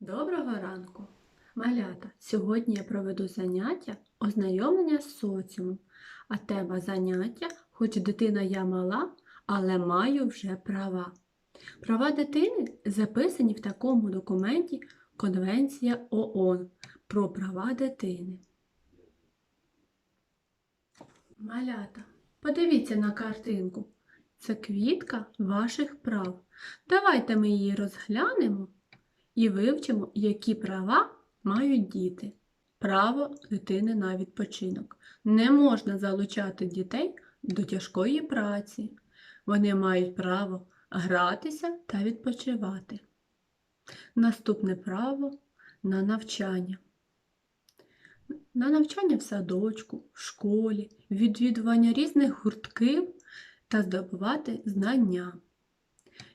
Доброго ранку! Малята! Сьогодні я проведу заняття ознайомлення з соціумом, а тема заняття, хоч дитина я мала, але маю вже права. Права дитини записані в такому документі Конвенція ООН про права дитини. Малята, подивіться на картинку. Це квітка ваших прав. Давайте ми її розглянемо і вивчимо, які права мають діти. Право дитини на відпочинок. Не можна залучати дітей до тяжкої праці. Вони мають право гратися та відпочивати. Наступне право на навчання. На навчання в садочку, в школі, відвідування різних гуртків та здобувати знання.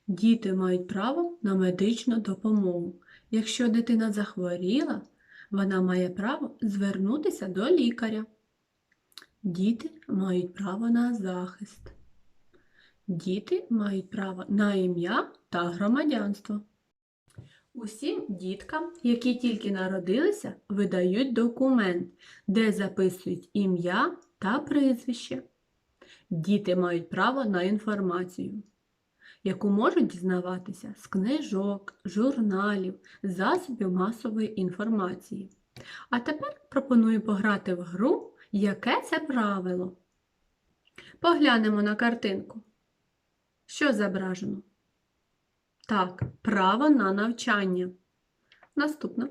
Діти мають право на медичну допомогу. Якщо дитина захворіла, вона має право звернутися до лікаря. Діти мають право на захист. Діти мають право на ім'я та громадянство. Усім діткам, які тільки народилися, видають документ, де записують ім'я та прізвище. Діти мають право на інформацію яку можуть дізнаватися з книжок, журналів, засобів масової інформації. А тепер пропоную пограти в гру Яке це правило? Поглянемо на картинку. Що зображено? Так, право на навчання. Наступне.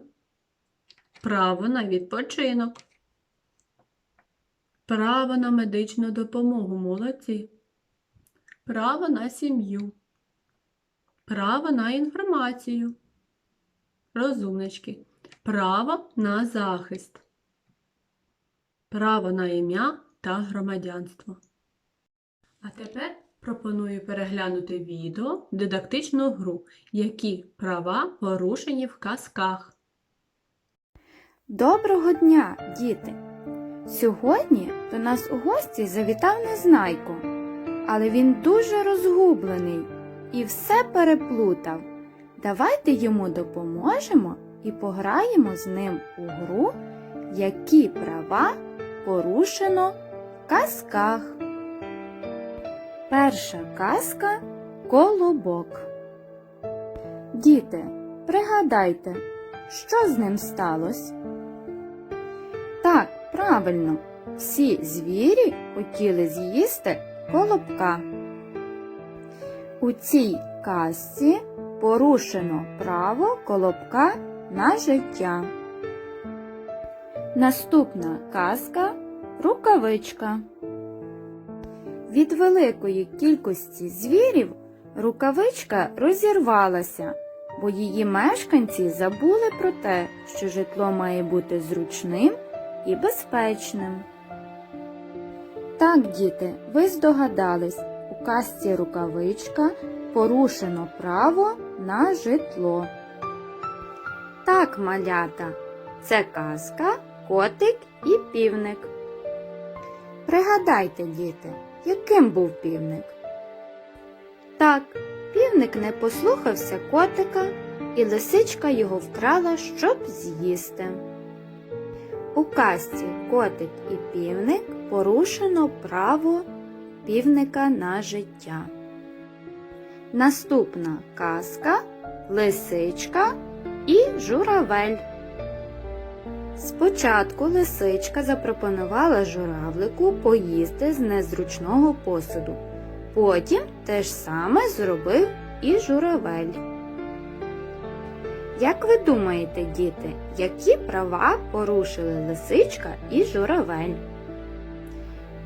Право на відпочинок. Право на медичну допомогу. Молодці. Право на сім'ю. Право на інформацію. Розумнички. Право на захист. Право на ім'я та громадянство. А тепер пропоную переглянути відео дидактичну гру, які права порушені в казках. Доброго дня, діти! Сьогодні до нас у гості завітав Незнайко, але він дуже розгублений і все переплутав. Давайте йому допоможемо і пограємо з ним у гру, які права порушено в казках. Перша казка Колобок. Діти, пригадайте, що з ним сталося? Так, правильно, всі звірі хотіли з'їсти колобка. У цій казці порушено право колобка на життя. Наступна казка рукавичка. Від великої кількості звірів рукавичка розірвалася, бо її мешканці забули про те, що житло має бути зручним і безпечним. Так, діти, ви здогадались, казці рукавичка порушено право на житло. Так, малята, це казка, котик і півник. Пригадайте, діти, яким був півник? Так, півник не послухався котика, і лисичка його вкрала, щоб з'їсти. У казці котик і півник порушено право півника на життя. Наступна казка Лисичка і журавель. Спочатку лисичка запропонувала журавлику поїсти з незручного посуду. Потім те ж саме зробив і журавель. Як ви думаєте, діти, які права порушили лисичка і журавель?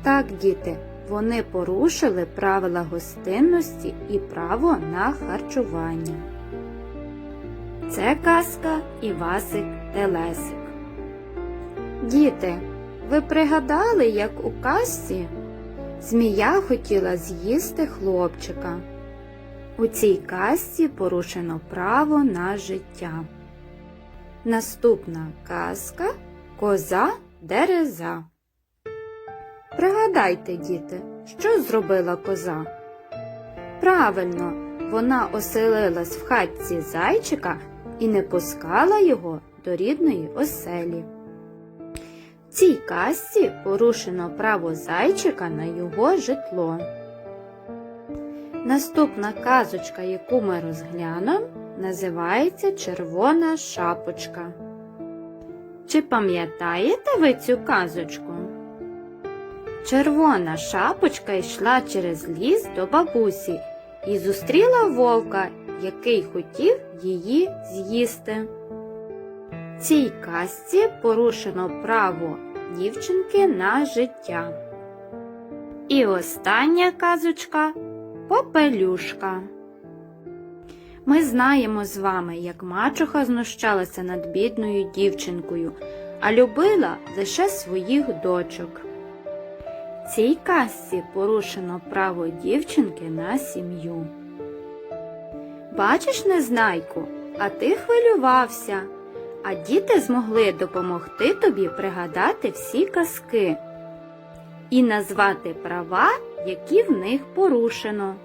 Так, діти, вони порушили правила гостинності і право на харчування. Це казка Івасик Телесик. Діти, ви пригадали, як у казці змія хотіла з'їсти хлопчика. У цій казці порушено право на життя. Наступна казка Коза Дереза. Пригадайте, діти, що зробила коза? Правильно, вона оселилась в хатці зайчика, і не пускала його до рідної оселі. В цій казці порушено право зайчика на його житло. Наступна казочка, яку ми розглянемо, називається Червона шапочка. Чи пам'ятаєте ви цю казочку? Червона шапочка йшла через ліс до бабусі і зустріла вовка, який хотів її з'їсти. Цій казці порушено право дівчинки на життя. І остання казочка Попелюшка. Ми знаємо з вами, як мачуха знущалася над бідною дівчинкою, а любила лише своїх дочок. Цій казці порушено право дівчинки на сім'ю. Бачиш, незнайку, а ти хвилювався, а діти змогли допомогти тобі пригадати всі казки і назвати права, які в них порушено.